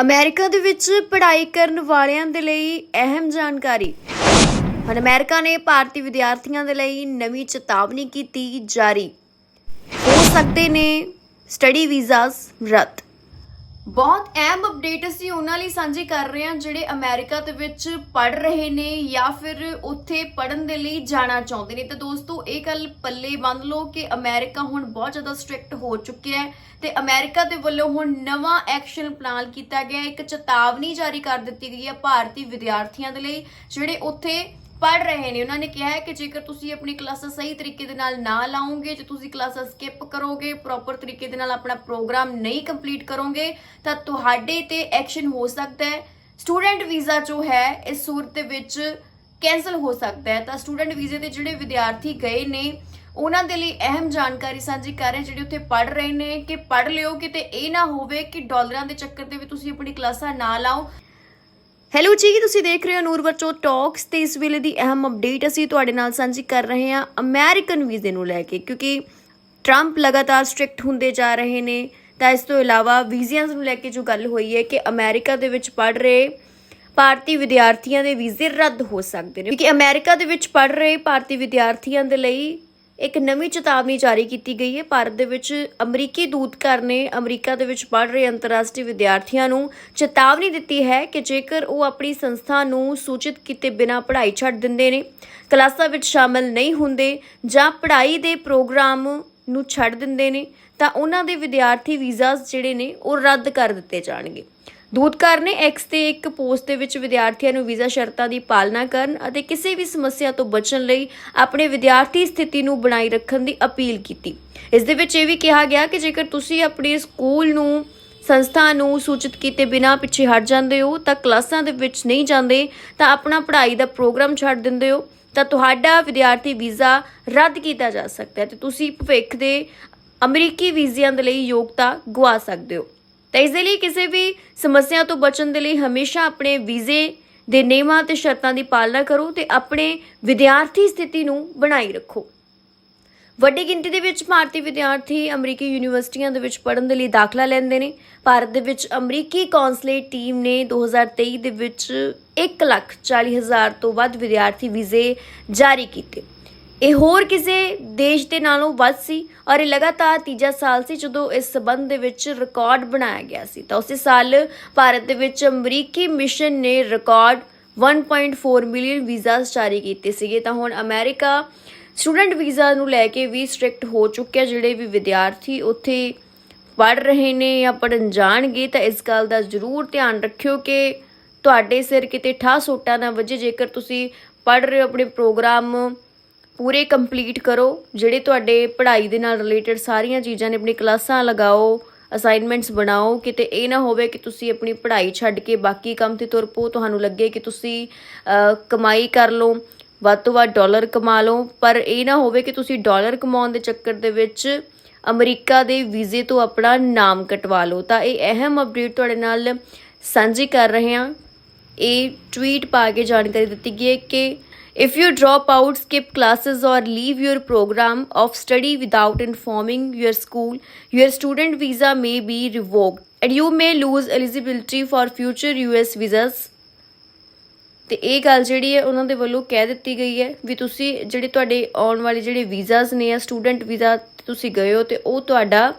America ਦੇ ਵਿੱਚ ਪੜ੍ਹਾਈ ਕਰਨ ਵਾਲਿਆਂ ਦੇ ਲਈ ਅਹਿਮ ਜਾਣਕਾਰੀ। ਹੁਣ ਅਮਰੀਕਾ ਨੇ ਭਾਰਤੀ ਵਿਦਿਆਰਥੀਆਂ ਦੇ ਲਈ ਨਵੀਂ ਚੇਤਾਵਨੀ ਕੀਤੀ ਜਾਰੀ। ਹੋ ਸਕਦੇ ਨੇ ਸਟੱਡੀ ਵੀਜ਼ਾਸ ਰੱਦ। ਬਹੁਤ ਅਹਿਮ ਅਪਡੇਟ ਅਸੀਂ ਉਹਨਾਂ ਲਈ ਸਾਂਝੀ ਕਰ ਰਹੇ ਹਾਂ ਜਿਹੜੇ ਅਮਰੀਕਾ ਦੇ ਵਿੱਚ ਪੜ ਰਹੇ ਨੇ ਜਾਂ ਫਿਰ ਉੱਥੇ ਪੜਨ ਦੇ ਲਈ ਜਾਣਾ ਚਾਹੁੰਦੇ ਨੇ। ਤੇ ਦੋਸਤੋ, ਇਹ ਗੱਲ ਪੱਲੇ ਬੰਦ ਲਓ ਕਿ ਅਮਰੀਕਾ ਹੁਣ ਬਹੁਤ ਜ਼ਿਆਦਾ ਸਟ੍ਰਿਕਟ ਹੋ ਚੁੱਕਿਆ ਹੈ ਤੇ ਅਮਰੀਕਾ ਦੇ ਵੱਲੋਂ ਹੁਣ ਨਵਾਂ ਐਕਸ਼ਨ ਪਲਾਨ ਕੀਤਾ ਗਿਆ ਇੱਕ ਚੇਤਾਵਨੀ ਜਾਰੀ ਕਰ ਦਿੱਤੀ ਗਈ ਹੈ ਭਾਰਤੀ ਵਿਦਿਆਰਥੀਆਂ ਦੇ ਲਈ, ਜਿਹੜੇ ਉੱਥੇ ਪੜ ਰਹੇ ਨੇ। ਉਹਨਾਂ ਨੇ ਕਿਹਾ ਹੈ ਕਿ ਜੇਕਰ ਤੁਸੀਂ ਆਪਣੀ ਕਲਾਸਾਂ ਸਹੀ ਤਰੀਕੇ ਦੇ ਨਾਲ ਨਾ ਲਾਓਗੇ, ਜੇ ਤੁਸੀਂ ਕਲਾਸਾਂ ਸਕਿਪ ਕਰੋਗੇ ਪ੍ਰੋਪਰ ਤਰੀਕੇ ਦੇ ਨਾਲ ਆਪਣਾ ਪ੍ਰੋਗਰਾਮ ਨਹੀਂ ਕੰਪਲੀਟ ਕਰੋਗੇ, ਤਾਂ ਤੁਹਾਡੇ ਤੇ ਐਕਸ਼ਨ ਹੋ ਸਕਦਾ ਹੈ। ਸਟੂਡੈਂਟ ਵੀਜ਼ਾ ਜੋ ਹੈ, ਇਸ ਸੂਰਤ ਦੇ ਵਿੱਚ ਕੈਨਸਲ ਹੋ ਸਕਦਾ ਹੈ। ਤਾਂ ਸਟੂਡੈਂਟ ਵੀਜ਼ੇ ਤੇ ਜਿਹੜੇ ਵਿਦਿਆਰਥੀ ਗਏ ਨੇ, ਉਹਨਾਂ ਦੇ ਲਈ ਅਹਿਮ ਜਾਣਕਾਰੀ ਸਾਂਝੀ ਕਰ ਰਹੇ ਜਿਹੜੇ ਉੱਥੇ ਪੜ ਰਹੇ ਨੇ, ਕਿ ਪੜ ਲਿਓ ਕਿਤੇ ਇਹ ਨਾ ਹੋਵੇ ਕਿ ਡਾਲਰਾਂ ਦੇ ਚੱਕਰ ਦੇ ਵਿੱਚ ਤੁਸੀਂ ਆਪਣੀ ਕਲਾਸਾਂ ਨਾ ਲਾਓ। ਹੈਲੋ ਜੀ, ਤੁਸੀਂ ਦੇਖ ਰਹੇ ਹੋ ਨੂਰ ਬੱਚੋ ਟਾਕਸ ਤੇ ਇਸ ਵੇਲੇ ਦੀ ਅਹਿਮ ਅਪਡੇਟ ਅਸੀਂ ਤੁਹਾਡੇ ਨਾਲ ਸਾਂਝੀ ਕਰ ਰਹੇ ਹਾਂ ਅਮਰੀਕਨ ਵੀਜ਼ੇ ਨੂੰ ਲੈ ਕੇ, ਕਿਉਂਕਿ ਟਰੰਪ ਲਗਾਤਾਰ ਸਟ੍ਰਿਕਟ ਹੁੰਦੇ ਜਾ ਰਹੇ ਨੇ। ਤਾਂ ਇਸ ਤੋਂ ਇਲਾਵਾ ਵੀਜ਼ਿਆਂ ਨੂੰ ਲੈ ਕੇ ਜੋ ਗੱਲ ਹੋਈ ਹੈ ਕਿ ਅਮਰੀਕਾ ਦੇ ਵਿੱਚ ਪੜ ਰਹੇ ਭਾਰਤੀ ਵਿਦਿਆਰਥੀਆਂ ਦੇ ਵੀਜ਼ੇ ਰੱਦ ਹੋ ਸਕਦੇ ਨੇ। ਕਿਉਂਕਿ ਅਮਰੀਕਾ ਦੇ ਵਿੱਚ ਪੜ ਰਹੇ ਭਾਰਤੀ ਵਿਦਿਆਰਥੀਆਂ ਦੇ ਲਈ ਇੱਕ ਨਵੀਂ ਚੇਤਾਵਨੀ ਜਾਰੀ ਕੀਤੀ ਗਈ ਹੈ। ਭਾਰਤ ਦੇ ਵਿੱਚ ਅਮਰੀਕੀ ਦੂਤਘਰ ਨੇ ਅਮਰੀਕਾ ਦੇ ਵਿੱਚ ਪੜ੍ਹ ਰਹੇ ਅੰਤਰਰਾਸ਼ਟਰੀ ਵਿਦਿਆਰਥੀਆਂ ਨੂੰ ਚੇਤਾਵਨੀ ਦਿੱਤੀ ਹੈ ਕਿ ਜੇਕਰ ਉਹ ਆਪਣੀ ਸੰਸਥਾ ਨੂੰ ਸੂਚਿਤ ਕੀਤੇ ਬਿਨਾਂ ਪੜ੍ਹਾਈ ਛੱਡ ਦਿੰਦੇ ਨੇ, ਕਲਾਸਾਂ ਵਿੱਚ ਸ਼ਾਮਲ ਨਹੀਂ ਹੁੰਦੇ ਜਾਂ ਪੜ੍ਹਾਈ ਦੇ ਪ੍ਰੋਗਰਾਮ ਨੂੰ ਛੱਡ ਦਿੰਦੇ ਨੇ, ਤਾਂ ਉਹਨਾਂ ਦੇ ਵਿਦਿਆਰਥੀ ਵੀਜ਼ਾਸ ਜਿਹੜੇ ਨੇ ਉਹ ਰੱਦ ਕਰ ਦਿੱਤੇ ਜਾਣਗੇ। ਦੂਤਕਾਰ ਨੇ ਐਕਸ ਤੇ ਇੱਕ ਪੋਸਟ ਦੇ ਵਿੱਚ ਵਿਦਿਆਰਥੀਆਂ ਨੂੰ ਵੀਜ਼ਾ ਸ਼ਰਤਾਂ ਦੀ ਪਾਲਣਾ ਕਰਨ ਅਤੇ ਕਿਸੇ ਵੀ ਸਮੱਸਿਆ ਤੋਂ ਬਚਣ ਲਈ ਆਪਣੇ ਵਿਦਿਆਰਥੀ ਸਥਿਤੀ ਨੂੰ ਬਣਾਈ ਰੱਖਣ ਦੀ ਅਪੀਲ ਕੀਤੀ। ਇਸ ਦੇ ਵਿੱਚ ਇਹ ਵੀ ਕਿਹਾ ਗਿਆ ਕਿ ਜੇਕਰ ਤੁਸੀਂ ਆਪਣੇ ਸਕੂਲ ਨੂੰ, ਸੰਸਥਾ ਨੂੰ ਸੂਚਿਤ ਕੀਤੇ ਬਿਨਾਂ ਪਿੱਛੇ ਹਟ ਜਾਂਦੇ ਹੋ, ਤਾਂ ਕਲਾਸਾਂ ਦੇ ਵਿੱਚ ਨਹੀਂ ਜਾਂਦੇ, ਤਾਂ ਆਪਣਾ ਪੜ੍ਹਾਈ ਦਾ ਪ੍ਰੋਗਰਾਮ ਛੱਡ ਦਿੰਦੇ ਹੋ, ਤਾਂ ਤੁਹਾਡਾ ਵਿਦਿਆਰਥੀ ਵੀਜ਼ਾ ਰੱਦ ਕੀਤਾ ਜਾ ਸਕਦਾ ਹੈ ਤੇ ਤੁਸੀਂ ਭਵਿੱਖ ਦੇ ਅਮਰੀਕੀ ਵੀਜ਼ਿਆਂ ਦੇ ਲਈ ਯੋਗਤਾ ਗਵਾ ਸਕਦੇ ਹੋ। ਤਾਂ ਇਸ ਦੇ ਲਈ ਕਿਸੇ ਵੀ ਸਮੱਸਿਆ ਤੋਂ ਬਚਣ ਦੇ ਲਈ ਹਮੇਸ਼ਾ ਆਪਣੇ ਵੀਜ਼ੇ ਦੇ ਨਿਯਮਾਂ ਤੇ ਸ਼ਰਤਾਂ ਦੀ ਪਾਲਣਾ ਕਰੋ ਤੇ ਆਪਣੇ ਵਿਦਿਆਰਥੀ ਸਥਿਤੀ ਨੂੰ ਬਣਾਈ ਰੱਖੋ। ਵੱਡੀ ਗਿਣਤੀ ਦੇ ਵਿੱਚ ਭਾਰਤੀ ਵਿਦਿਆਰਥੀ ਅਮਰੀਕੀ ਯੂਨੀਵਰਸਿਟੀਆਂ ਦੇ ਵਿੱਚ ਪੜ੍ਹਨ ਦੇ ਲਈ ਦਾਖਲਾ ਲੈਂਦੇ ਨੇ। ਭਾਰਤ ਦੇ ਵਿੱਚ ਅਮਰੀਕੀ ਕੌਂਸਲੇਟ ਟੀਮ ਨੇ 2023 ਦੇ ਵਿੱਚ 1,40,000 ਤੋਂ ਵੱਧ ਵਿਦਿਆਰਥੀ ਵੀਜ਼ੇ ਜਾਰੀ ਕੀਤੇ। ਇਹ ਹੋਰ ਕਿਸੇ ਦੇਸ਼ ਦੇ ਨਾਲੋਂ ਵੱਧ ਸੀ ਔਰ ਇਹ ਲਗਾਤਾਰ ਤੀਜਾ ਸਾਲ ਸੀ ਜਦੋਂ ਇਸ ਸਬੰਧ ਦੇ ਵਿੱਚ ਰਿਕਾਰਡ ਬਣਾਇਆ ਗਿਆ ਸੀ। ਤਾਂ ਉਸੇ ਸਾਲ ਭਾਰਤ ਦੇ ਵਿੱਚ ਅਮਰੀਕੀ ਮਿਸ਼ਨ ਨੇ ਰਿਕਾਰਡ 1.4 ਮਿਲੀਅਨ ਵੀਜ਼ਾਸ ਜਾਰੀ ਕੀਤੇ ਸੀਗੇ। ਤਾਂ ਹੁਣ ਅਮਰੀਕਾ ਸਟੂਡੈਂਟ ਵੀਜ਼ਾ ਨੂੰ ਲੈ ਕੇ ਵੀ ਸਟ੍ਰਿਕਟ ਹੋ ਚੁੱਕਿਆ। ਜਿਹੜੇ ਵੀ ਵਿਦਿਆਰਥੀ ਉੱਥੇ ਪੜ ਰਹੇ ਨੇ ਜਾਂ ਪੜਨ ਜਾਣਗੇ, ਤਾਂ ਇਸ ਗੱਲ ਦਾ ਜ਼ਰੂਰ ਧਿਆਨ ਰੱਖਿਓ ਕਿ ਤੁਹਾਡੇ ਸਿਰ ਕਿਤੇ ਠਾ ਸੋਟਾ ਨਾ ਵੱਜੇ। ਜੇਕਰ ਤੁਸੀਂ ਪੜ ਰਹੇ ਹੋ ਆਪਣੇ ਪ੍ਰੋਗਰਾਮ ਪੂਰੇ ਕੰਪਲੀਟ ਕਰੋ, ਜਿਹੜੇ ਤੁਹਾਡੇ ਪੜ੍ਹਾਈ ਦੇ ਨਾਲ ਰਿਲੇਟਡ ਸਾਰੀਆਂ ਚੀਜ਼ਾਂ ਨੇ, ਆਪਣੀ ਕਲਾਸਾਂ ਲਗਾਓ ਅਸਾਈਨਮੈਂਟਸ ਬਣਾਓ, ਕਿਤੇ ਇਹ ਨਾ ਹੋਵੇ ਕਿ ਤੁਸੀਂ ਆਪਣੀ ਪੜ੍ਹਾਈ ਛੱਡ ਕੇ ਬਾਕੀ ਕੰਮ ਤੇ ਤੁਰ ਪਓ, ਤੁਹਾਨੂੰ ਲੱਗੇ ਕਿ ਤੁਸੀਂ ਕਮਾਈ ਕਰ ਲਓ, ਵੱਧ ਤੋਂ ਵੱਧ ਡਾਲਰ ਕਮਾ ਲਓ, ਪਰ ਇਹ ਨਾ ਹੋਵੇ ਕਿ ਤੁਸੀਂ ਡਾਲਰ ਕਮਾਉਣ ਦੇ ਚੱਕਰ ਦੇ ਵਿੱਚ ਅਮਰੀਕਾ ਦੇ ਵੀਜ਼ੇ ਤੋਂ ਆਪਣਾ ਨਾਮ ਕਟਵਾ ਲਓ। ਤਾਂ ਇਹ ਅਹਿਮ ਅਪਡੇਟ ਤੁਹਾਡੇ ਨਾਲ ਸਾਂਝੀ ਕਰ ਰਹੇ ਹਾਂ। ਇਹ ਟਵੀਟ ਪਾ ਕੇ ਜਾਣਕਾਰੀ ਦਿੱਤੀ ਗਈ ਹੈ ਕਿ if you drop out skip classes or leave your program of study without informing your school your student visa may be revoked and you may lose eligibility for future US visas ਤੇ ਇਹ ਗੱਲ ਜਿਹੜੀ ਹੈ ਉਹਨਾਂ ਦੇ ਵੱਲੋਂ ਕਹਿ ਦਿੱਤੀ ਗਈ ਹੈ ਵੀ ਤੁਸੀਂ ਜਿਹੜੇ ਤੁਹਾਡੇ ਆਉਣ ਵਾਲੇ ਜਿਹੜੇ ਵੀਜ਼ਾਸ ਨੇ ਆ ਸਟੂਡੈਂਟ ਵੀਜ਼ਾ ਤੁਸੀਂ ਗਏ ਹੋ ਤੇ ਉਹ ਤੁਹਾਡਾ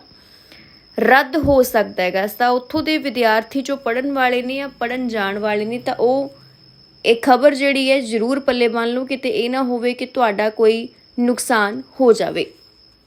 ਰੱਦ ਹੋ ਸਕਦਾ ਹੈਗਾ ਤਾਂ ਉੱਥੋਂ ਦੇ ਵਿਦਿਆਰਥੀ ਜੋ ਪੜਨ ਵਾਲੇ ਨੇ ਜਾਂ ਪੜਨ ਜਾਣ ਵਾਲੇ ਨੇ ਤਾਂ ਉਹ ਇਹ ਖਬਰ ਜਿਹੜੀ ਹੈ, ਜ਼ਰੂਰ ਪੱਲੇ ਬੰਨ ਲਓ ਕਿਤੇ ਇਹ ਨਾ ਹੋਵੇ ਕਿ ਤੁਹਾਡਾ ਕੋਈ ਨੁਕਸਾਨ ਹੋ ਜਾਵੇ।